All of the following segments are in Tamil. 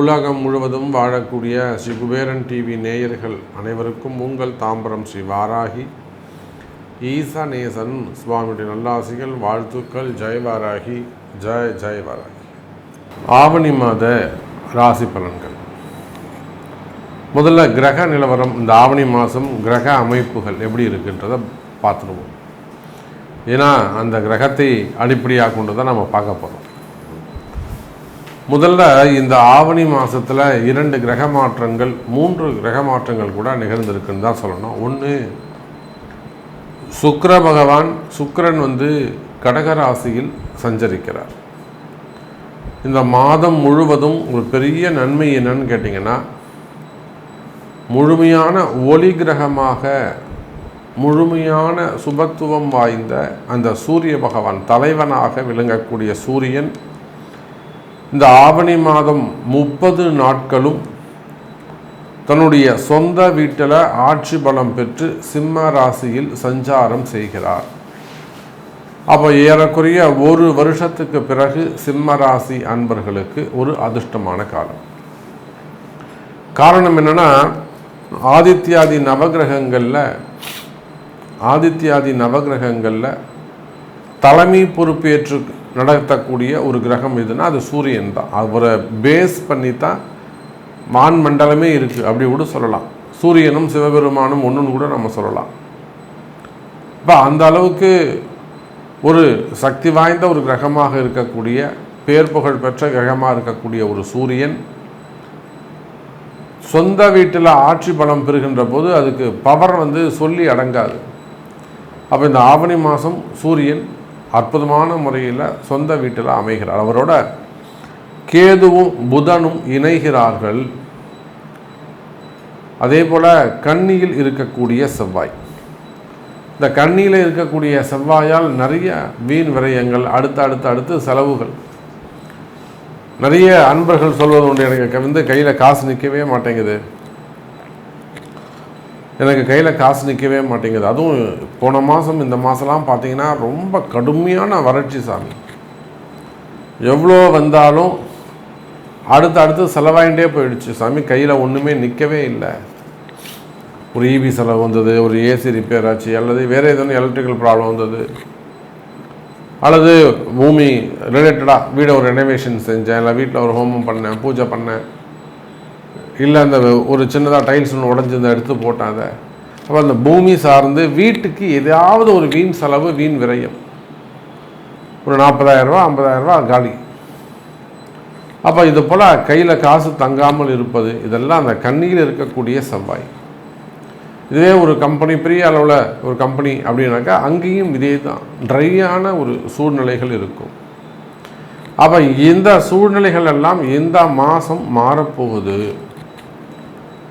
உலகம் முழுவதும் வாழக்கூடிய ஸ்ரீ குபேரன் டிவி நேயர்கள் அனைவருக்கும் உங்கள் தாம்பரம் ஸ்ரீ வாராகி. ஈசநேசன் சுவாமியுடைய நல்லாசிகள் வாழ்த்துக்கள் ஜெய் வாராகி ஜெய் ஜெய் வாராகி. ஆவணி மாத ராசி பலன்கள். முதல்ல கிரக நிலவரம் இந்த ஆவணி மாதம் கிரக அமைப்புகள் எப்படி இருக்குன்றதை பார்த்துருவோம். ஏன்னா அந்த கிரகத்தை அடிப்படையாக கொண்டு தான் நம்ம பார்க்க போகிறோம் முதல்ல இந்த ஆவணி மாதத்தில் இரண்டு கிரக மாற்றங்கள் மூன்று கிரக மாற்றங்கள் கூட நிகழ்ந்திருக்குன்னு தான் சொல்லணும். ஒன்று சுக்கர பகவான் சுக்கரன் வந்து கடகராசியில் சஞ்சரிக்கிறார். இந்த மாதம் முழுவதும் ஒரு பெரிய நன்மை என்னன்னு கேட்டிங்கன்னா முழுமையான ஒளி கிரகமாக முழுமையான சுபத்துவம் வாய்ந்த அந்த சூரிய பகவான் தலைவனாக விளங்கக்கூடிய சூரியன் இந்த ஆவணி மாதம் முப்பது நாட்களும் தன்னுடைய சொந்த வீட்டில் ஆட்சி பலம் பெற்று சிம்ம ராசியில் சஞ்சாரம் செய்கிறார். அப்போ ஏறக்குறைய ஒரு வருஷத்துக்கு பிறகு சிம்ம ராசி அன்பர்களுக்கு ஒரு அதிர்ஷ்டமான காலம். காரணம் என்னென்னா ஆதித்யாதி நவகிரகங்களில் ஆதித்யாதி நவகிரகங்களில் தலைமை பொறுப்பேற்று நடத்தக்கூடிய ஒரு கிரகம் எதுனா அது சூரியன் தான். அவரை பேஸ் பண்ணி தான் வான் மண்டலமே இருக்குது அப்படி கூட சொல்லலாம். சூரியனும் சிவபெருமானும் ஒன்றுன்னு கூட நம்ம சொல்லலாம். இப்போ அந்த அளவுக்கு ஒரு சக்தி வாய்ந்த ஒரு கிரகமாக இருக்கக்கூடிய பேர் புகழ் பெற்ற கிரகமாக இருக்கக்கூடிய ஒரு சூரியன் சொந்த வீட்டில் ஆட்சி பலம் பெறுகின்ற போது அதுக்கு பவர் வந்து சொல்லி அடங்காது. அப்போ இந்த ஆவணி மாதம் சூரியன் அற்புதமான முறையில் சொந்த வீட்டில் அமைகிறார். அவரோட கேதுவும் புதனும் இணைகிறார்கள். அதே போல் கன்னியில் இருக்கக்கூடிய செவ்வாய். இந்த கண்ணியில் இருக்கக்கூடிய செவ்வாயால் நிறைய வீண் விரயங்கள் அடுத்து அடுத்து அடுத்து செலவுகள். நிறைய அன்பர்கள் சொல்வது உண்டு எனக்கு. வந்து கையில் காசு நிற்கவே மாட்டேங்குது. எனக்கு கையில் காசு நிற்கவே மாட்டேங்குது. அதுவும் போன மாதம் இந்த மாதம்லாம் பார்த்தீங்கன்னா ரொம்ப கடுமையான வறட்சி சாமி. எவ்வளோ வந்தாலும் அடுத்து அடுத்து செலவாயிட்டே போயிடுச்சு. சாமி கையில் ஒன்றுமே நிற்கவே இல்லை. ஒரு இபி செலவு வந்தது ஒரு ஏசி ரிப்பேர் ஆச்சு அல்லது வேறு எதுவும் எலக்ட்ரிக்கல் ப்ராப்ளம் வந்தது அல்லது பூமி ரிலேட்டடாக வீடை ஒரு ரெனோவேஷன் செஞ்சேன் இல்லை வீட்டில் ஒரு ஹோமம் பண்ணேன் பூஜை பண்ணேன். இல்லை அந்த ஒரு சின்னதாக டைல்ஸ் ஒன்று உடஞ்சிருந்த எடுத்து போட்டேன் அதை அப்போ அந்த பூமி சார்ந்து வீட்டுக்கு எதாவது ஒரு வீண் செலவு வீண் விரயம். ஒரு நாற்பதாயிரரூபா ஐம்பதாயிரரூபா காலி. அப்போ இது போல் கையில் காசு தங்காமல் இருப்பது இதெல்லாம் அந்த கண்ணியில் இருக்கக்கூடிய செவ்வாய். இதுவே ஒரு கம்பெனி பெரிய அளவில் ஒரு கம்பெனி அப்படின்னாக்கா அங்கேயும் இதே தான். ட்ரையான ஒரு சூழ்நிலைகள் இருக்கும். அப்போ இந்த சூழ்நிலைகள் எல்லாம் இந்த மாதம் மாறப்போகுது.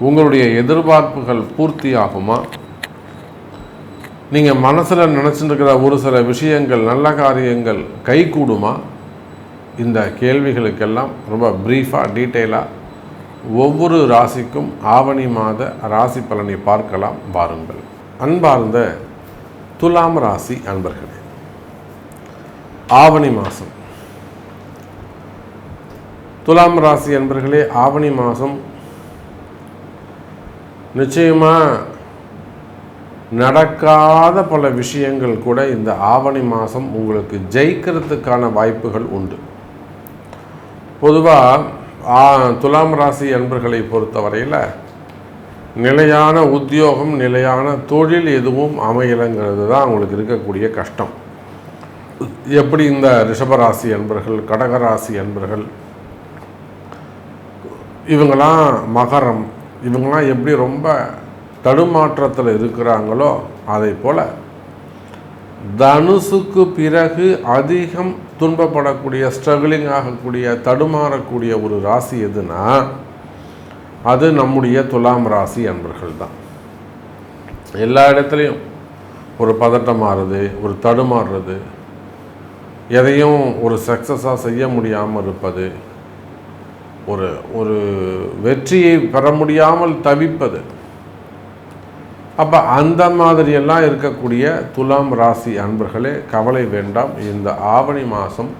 உங்களுடைய எதிர்பார்ப்புகள் பூர்த்தி ஆகுமா நீங்கள் மனசில் நினச்சிருக்கிற ஒரு சில விஷயங்கள் நல்ல காரியங்கள் கைகூடுமா? இந்த கேள்விகளுக்கெல்லாம் ரொம்ப ப்ரீஃபாக டீட்டெயிலாக ஒவ்வொரு ராசிக்கும் ஆவணி மாத ராசி பலனை பார்க்கலாம் வாருங்கள். அன்பார்ந்த துலாம் ராசி அன்பர்களே ஆவணி மாதம் துலாம் ராசி அன்பர்களே ஆவணி மாதம் நிச்சயமாக நடக்காத பல விஷயங்கள் கூட இந்த ஆவணி மாதம் உங்களுக்கு ஜெயிக்கிறதுக்கான வாய்ப்புகள் உண்டு. பொதுவாக துலாம் ராசி அன்பர்களை பொறுத்தவரையில் நிலையான உத்தியோகம் நிலையான தொழில் எதுவும் அமையலைங்கிறது தான் அவங்களுக்கு இருக்கக்கூடிய கஷ்டம். எப்படி இந்த ரிஷபராசி அன்பர்கள் கடகராசி அன்பர்கள் இவங்களாம் மகரம் இவங்களாம் எப்படி ரொம்ப தடுமாற்றத்தில் இருக்கிறாங்களோ அதை போல் தனுசுக்கு பிறகு அதிகம் துன்பப்படக்கூடிய ஸ்ட்ரகிளிங் ஆகக்கூடிய தடுமாறக்கூடிய ஒரு ராசி எதுனா அது நம்முடைய துலாம் ராசி அன்பர்கள் தான். எல்லா இடத்துலையும் ஒரு பதட்டம் மாறுது ஒரு தடுமாறுறது எதையும் ஒரு சக்ஸஸாக செய்ய முடியாமல் இருப்பது ஒரு ஒரு வெற்றியை பெற முடியாமல் தவிப்பது. அப்போ அந்த மாதிரியெல்லாம் இருக்கக்கூடிய துலாம் ராசி அன்பர்களே கவலை வேண்டாம். இந்த ஆவணி மாதம்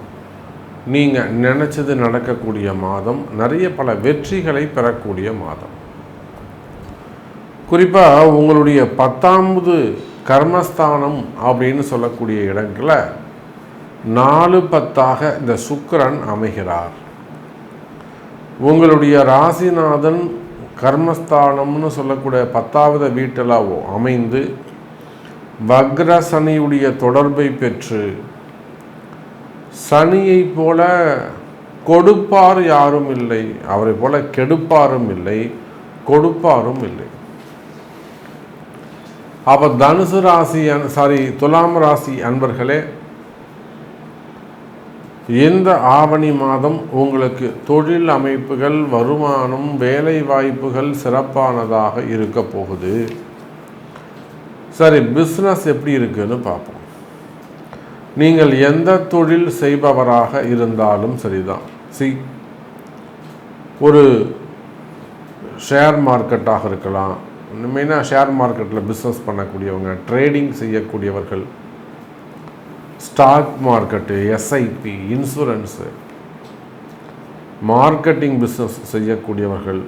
நீங்கள் நினச்சது நடக்கக்கூடிய மாதம் நிறைய பல வெற்றிகளை பெறக்கூடிய மாதம். குறிப்பாக உங்களுடைய பத்தாம்பது கர்மஸ்தானம் அப்படின்னு சொல்லக்கூடிய இடங்களில் நாலு பத்தாக இந்த சுக்கரன் அமைகிறார். உங்களுடைய ராசிநாதன் கர்மஸ்தானம்னு சொல்லக்கூடிய பத்தாவது வீட்டலாவோ அமைந்து வக்ர சனியுடைய தொடர்பை பெற்று சனியை போல கொடுப்பார் யாரும் இல்லை அவரை போல கெடுப்பாரும் இல்லை கொடுப்பாரும் இல்லை. அப்போ தனுசு ராசி சாரி துலாம் ராசி அன்பர்களே இந்த ஆவணி மாதம் உங்களுக்கு தொழில் அமைப்புகள் வருமானம் வேலை வாய்ப்புகள் சிறப்பானதாக இருக்க போகுது. சரி பிஸ்னஸ் எப்படி இருக்குன்னு பார்ப்போம். நீங்கள் எந்த தொழில் செய்பவராக இருந்தாலும் சரிதான். சி ஒரு ஷேர் மார்க்கெட்டாக இருக்கலாம். மெயினாக ஷேர் மார்க்கெட்டில் பிஸ்னஸ் பண்ணக்கூடியவங்க ட்ரேடிங் செய்யக்கூடியவர்கள் stock market SIP insurance marketing business செய்யக்கூடியவர்கள்.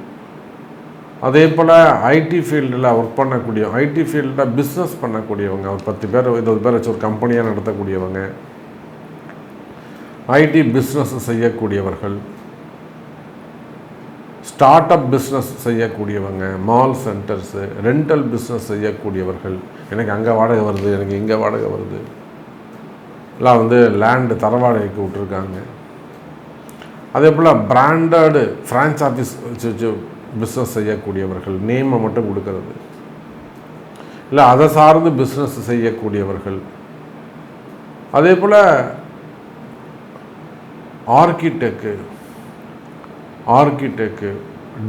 அதே போல் ஐடி ஃபீல்டில் ஒர்க் பண்ணக்கூடிய ஐடி ஃபீல்டில் பிஸ்னஸ் பண்ணக்கூடியவங்க ஒரு பத்து பேர் இருபது பேர் வச்சு ஒரு கம்பெனியாக நடத்தக்கூடியவங்க. ஐடி பிஸ்னஸ் செய்யக்கூடியவர்கள். ஸ்டார்ட் அப் பிஸ்னஸ் செய்யக்கூடியவங்க மால் சென்டர்ஸு ரெண்டல் பிஸ்னஸ் செய்யக்கூடியவர்கள். எனக்கு அங்கே வாடகை வருது எனக்கு இங்கே வாடகை வருது. எல்லாம் வந்து லேண்டு தரவாடகைக்கு விட்ருக்காங்க அதே போல் பிராண்டடு ஃப்ரான்ச் ஆஃபீஸ் வச்சு வச்சு பிஸ்னஸ் செய்யக்கூடியவர்கள் நேமை மட்டும் கொடுக்கறது. இல்லை அதை சார்ந்து பிஸ்னஸ் செய்யக்கூடியவர்கள். அதே போல் ஆர்கிடெக்கு ஆர்கிடெக்கு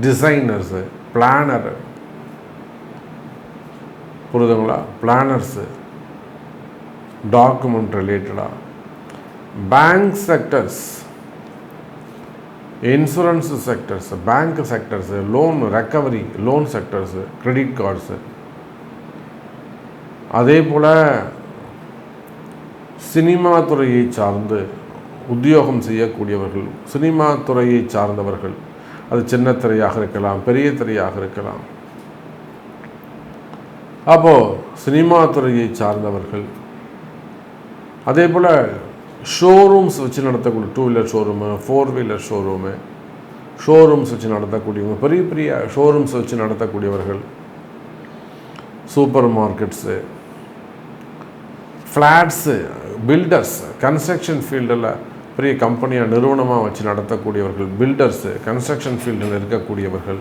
டிசைனர்ஸு பிளானரு புரிதுங்களா பிளானர்ஸு டாக்குமெண்ட் ரிலேட்டடாக bank sectors insurance sectors bank sectors loan recovery loan sectors credit cards அதே போல் சினிமா துறையை சார்ந்து உத்தியோகம் செய்யக்கூடியவர்கள் சினிமா துறையை சார்ந்தவர்கள் அது சின்ன திரையாக இருக்கலாம் பெரிய திரையாக இருக்கலாம். அப்போது சினிமா துறையை சார்ந்தவர்கள் அதே போல் ஷோரூம்ஸ் வச்சு நடத்தக்கூடிய two wheeler showroom four wheeler showroom showrooms வச்சு நடத்தக்கூடியவங்க பெரிய பெரிய ஷோரூம்ஸ் வச்சு நடத்தக்கூடியவர்கள் supermarkets flats builders construction ஃபீல்டில் பெரிய கம்பெனியாக நிறுவனமாக வச்சு நடத்தக்கூடியவர்கள் பில்டர்ஸு கன்ஸ்ட்ரக்ஷன் ஃபீல்டில் இருக்கக்கூடியவர்கள்.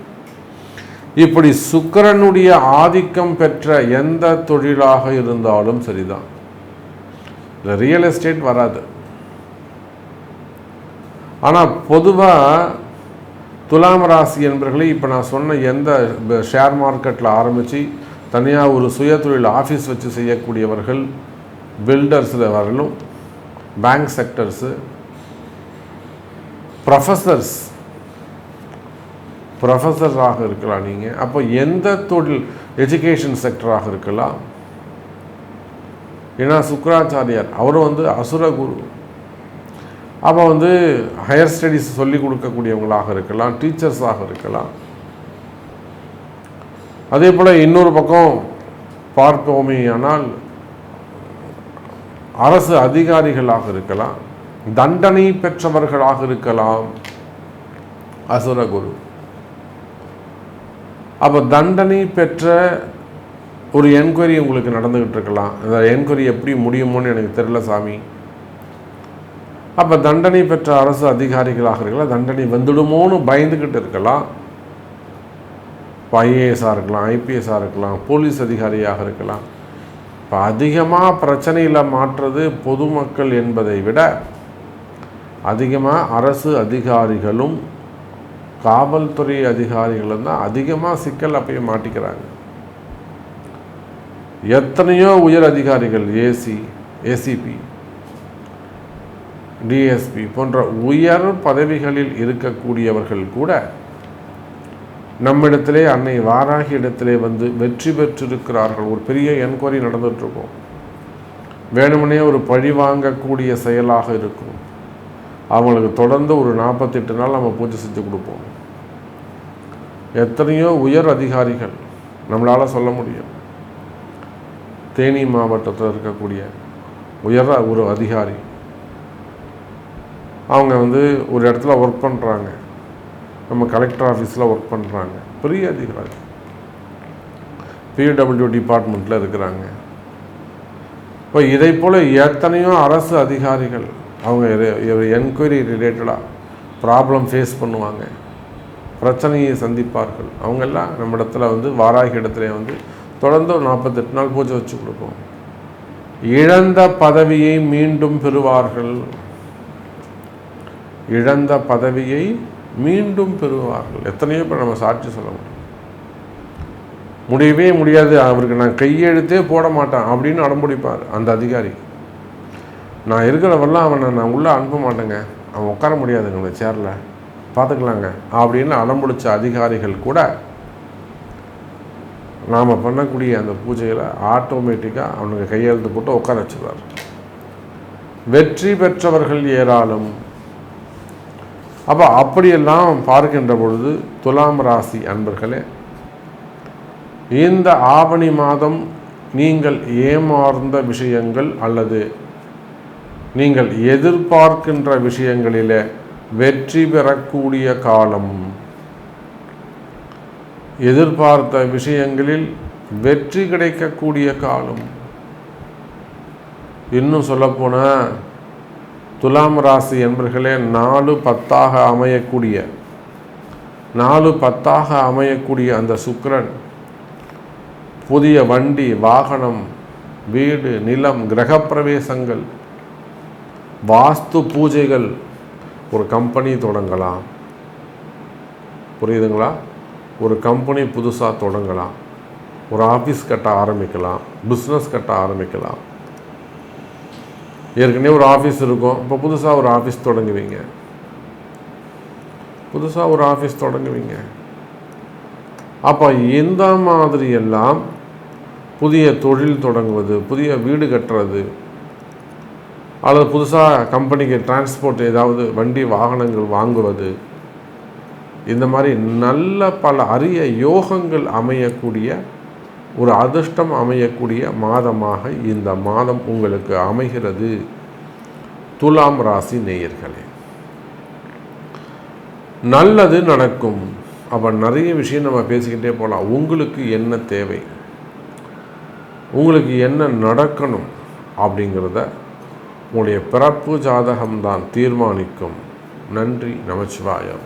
இப்படி சுக்கரனுடைய ஆதிக்கம் பெற்ற எந்த தொழிலாக இருந்தாலும் சரிதான். இல்லை ரியல் எஸ்டேட் வராது. ஆனால் பொதுவாக துலாம் ராசி என்பர்களே இப்போ நான் சொன்ன எந்த ஷேர் மார்க்கெட்டில் ஆரம்பித்து தனியாக ஒரு சுய தொழில் ஆஃபீஸ் வச்சு செய்யக்கூடியவர்கள் பில்டர்ஸில் வரலும் பேங்க் செக்டர்ஸு ப்ரொஃபஸர்ஸ் ப்ரொஃபஸராக இருக்கலாம் நீங்கள் அப்போ எந்த தொழில் எஜுகேஷன் செக்டராக இருக்கலாம் ஏன்னா சுக்கராச்சாரியார் அவரும் வந்து அசுர குரு. அப்போ வந்து ஹையர் ஸ்டடீஸ் சொல்லி கொடுக்கக்கூடியவங்களாக இருக்கலாம் டீச்சர்ஸாக இருக்கலாம். அதே போல் இன்னொரு பக்கம் பார்ப்போமே ஆனால் அரசு அதிகாரிகளாக இருக்கலாம் தண்டனை பெற்றவர்களாக இருக்கலாம் அசுரகுரு அப்போ தண்டனை பெற்ற ஒரு என்கொயரி உங்களுக்கு நடந்துக்கிட்டு இருக்கலாம் அந்த என்கொயரி எப்படி முடியுமோன்னு எனக்கு தெரியல சாமி. அப்போ தண்டனை பெற்ற அரசு அதிகாரிகளாக இருக்கலாம் தண்டனை வந்துடுமோன்னு பயந்துக்கிட்டு இருக்கலாம். இப்போ ஐஏஎஸ்ஸாக இருக்கலாம் ஐபிஎஸ்ஸாக இருக்கலாம் போலீஸ் அதிகாரியாக இருக்கலாம். இப்போ அதிகமாக பிரச்சனையில் மாற்றுறது பொதுமக்கள் என்பதை விட அதிகமாக அரசு அதிகாரிகளும் காவல்துறை அதிகாரிகளும் தான் அதிகமாக சிக்கல் போய் மாட்டிக்கிறாங்க. எத்தனையோ உயர் அதிகாரிகள் ஏசி ஏசிபி டிஎஸ்பி போன்ற உயர் பதவிகளில் இருக்கக்கூடியவர்கள் கூட நம்மிடத்திலே அன்னை வாராகி இடத்திலே வந்து வெற்றி பெற்றிருக்கிறார்கள். ஒரு பெரிய என்கொயரி நடந்துகிட்ருக்கும் வேணுமனே ஒரு பழி வாங்கக்கூடிய செயலாக இருக்கும். அவங்களுக்கு தொடர்ந்து ஒரு நாற்பத்தெட்டு நாள் நம்ம பூஜை செஞ்சு கொடுப்போம். எத்தனையோ உயர் அதிகாரிகள் நம்மளால் சொல்ல முடியும். தேனி மாவட்டத்தில் இருக்கக்கூடிய உயர் ஒரு அதிகாரி. அவங்க வந்து ஒரு இடத்துல ஒர்க் பண்ணுறாங்க நம்ம கலெக்டர் ஆஃபீஸில் ஒர்க் பண்ணுறாங்க பெரிய அதிகாரி. பிடபிள்யூ டிபார்ட்மெண்ட்டில் இருக்கிறாங்க. இப்போ இதை போல் எத்தனையோ அரசு அதிகாரிகள் அவங்க என்கொயரி ரிலேட்டடாக ப்ராப்ளம் ஃபேஸ் பண்ணுவாங்க. பிரச்சனையை சந்திப்பார்கள். அவங்கெல்லாம் நம்ம இடத்துல வந்து வாராகி இடத்துல வந்து தொடர்ந்து ஒரு நாற்பத்தெட்டு நாள் பூஜை வச்சு கொடுப்போம். இழந்த பதவியை மீண்டும் பெறுவார்கள். இழந்த பதவியை மீண்டும் பெறுவார்கள். எத்தனையோ பேர் நம்ம சாட்சி சொல்ல முடியும். முடியவே முடியாது. அவருக்கு நான் கையெழுத்தே போட மாட்டேன் அப்படின்னு அடம்பிடிப்பார் அந்த அதிகாரி. நான் இருக்கிறவரெல்லாம் அவனை நான் உள்ளே அனுப்ப மாட்டேங்க. அவன் உட்கார முடியாதுங்க அந்த சேரில் பார்த்துக்கலாங்க. அப்படின்னு அடம்பிடிச்ச அதிகாரிகள் கூட நாம் பண்ணக்கூடிய அந்த பூஜையில் ஆட்டோமேட்டிக்காக அவனுக்கு கையெழுத்து போட்டு உட்கார வச்சுருவார் வெற்றி பெற்றவர்கள் ஏராளம். அப்போ அப்படியெல்லாம் பார்க்கின்ற பொழுது துலாம் ராசி அன்பர்களே இந்த ஆவணி மாதம் நீங்கள் ஏமாறுந்த விஷயங்கள் அல்லது நீங்கள் எதிர்பார்க்கின்ற விஷயங்களில் வெற்றி பெறக்கூடிய காலம். எதிர்பார்த்த விஷயங்களில் வெற்றி கிடைக்கக்கூடிய காலம். இன்னும் சொல்லப்போனால் துலாம் ராசி என்பர்களே நாலு பத்தாக அமையக்கூடிய நாலு பத்தாக அமையக்கூடிய அந்த சுக்கரன் புதிய வண்டி வாகனம் வீடு நிலம் கிரகப்பிரவேசங்கள் வாஸ்து பூஜைகள் ஒரு கம்பெனி தொடங்கலாம். புரியுதுங்களா? ஒரு கம்பெனி புதுசாக தொடங்கலாம். ஒரு ஆஃபீஸ் கட்ட ஆரம்பிக்கலாம். பிஸ்னஸ் கட்ட ஆரம்பிக்கலாம். ஏற்கனவே ஒரு ஆஃபீஸ் இருக்கும். இப்போ புதுசாக ஒரு ஆஃபீஸ் தொடங்குவீங்க. புதுசாக ஒரு ஆஃபீஸ் தொடங்குவீங்க. அப்போ இந்த மாதிரி எல்லாம் புதிய தொழில் தொடங்குவது புதிய வீடு கட்டுறது அல்லது புதுசாக கம்பெனிக்கு டிரான்ஸ்போர்ட் ஏதாவது வண்டி வாகனங்கள் வாங்குவது இந்த மாதிரி நல்ல பல அரிய யோகங்கள் அமையக்கூடிய ஒரு அதிர்ஷ்டம் அமையக்கூடிய மாதமாக இந்த மாதம் உங்களுக்கு அமைகிறது. துலாம் ராசி நேயர்களே நல்லது நடக்கும். அப்போ நிறைய விஷயம் நம்ம பேசிக்கிட்டே போகலாம் உங்களுக்கு என்ன தேவை? உங்களுக்கு என்ன நடக்கணும்? அப்படிங்கிறத உங்களுடைய பிறப்பு ஜாதகம்தான் தீர்மானிக்கும். நன்றி நமச்சிவாயம்.